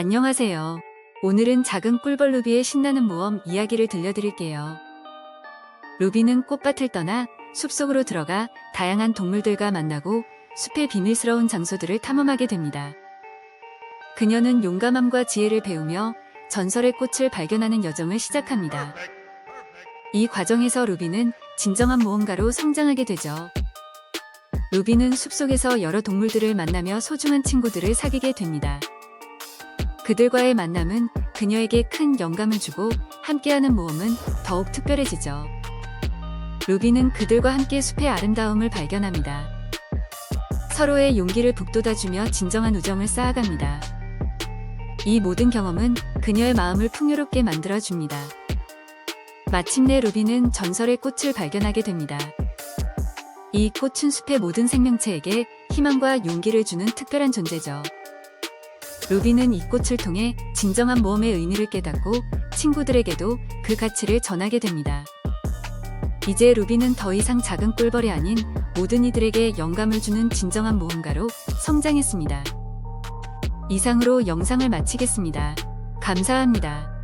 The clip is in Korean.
안녕하세요. 오늘은 작은 꿀벌 루비의 신나는 모험 이야기를 들려드릴게요. 루비는 꽃밭을 떠나 숲속으로 들어가 다양한 동물들과 만나고 숲의 비밀스러운 장소들을 탐험하게 됩니다. 그녀는 용감함과 지혜를 배우며 전설의 꽃을 발견하는 여정을 시작합니다. 이 과정에서 루비는 진정한 모험가로 성장하게 되죠. 루비는 숲속에서 여러 동물들을 만나며 소중한 친구들을 사귀게 됩니다. 그들과의 만남은 그녀에게 큰 영감을 주고 함께하는 모험은 더욱 특별해지죠. 루비는 그들과 함께 숲의 아름다움을 발견합니다. 서로의 용기를 북돋아주며 진정한 우정을 쌓아갑니다. 이 모든 경험은 그녀의 마음을 풍요롭게 만들어줍니다. 마침내 루비는 전설의 꽃을 발견하게 됩니다. 이 꽃은 숲의 모든 생명체에게 희망과 용기를 주는 특별한 존재죠. 루비는 이 꽃을 통해 진정한 모험의 의미를 깨닫고 친구들에게도 그 가치를 전하게 됩니다. 이제 루비는 더 이상 작은 꿀벌이 아닌 모든 이들에게 영감을 주는 진정한 모험가로 성장했습니다. 이상으로 영상을 마치겠습니다. 감사합니다.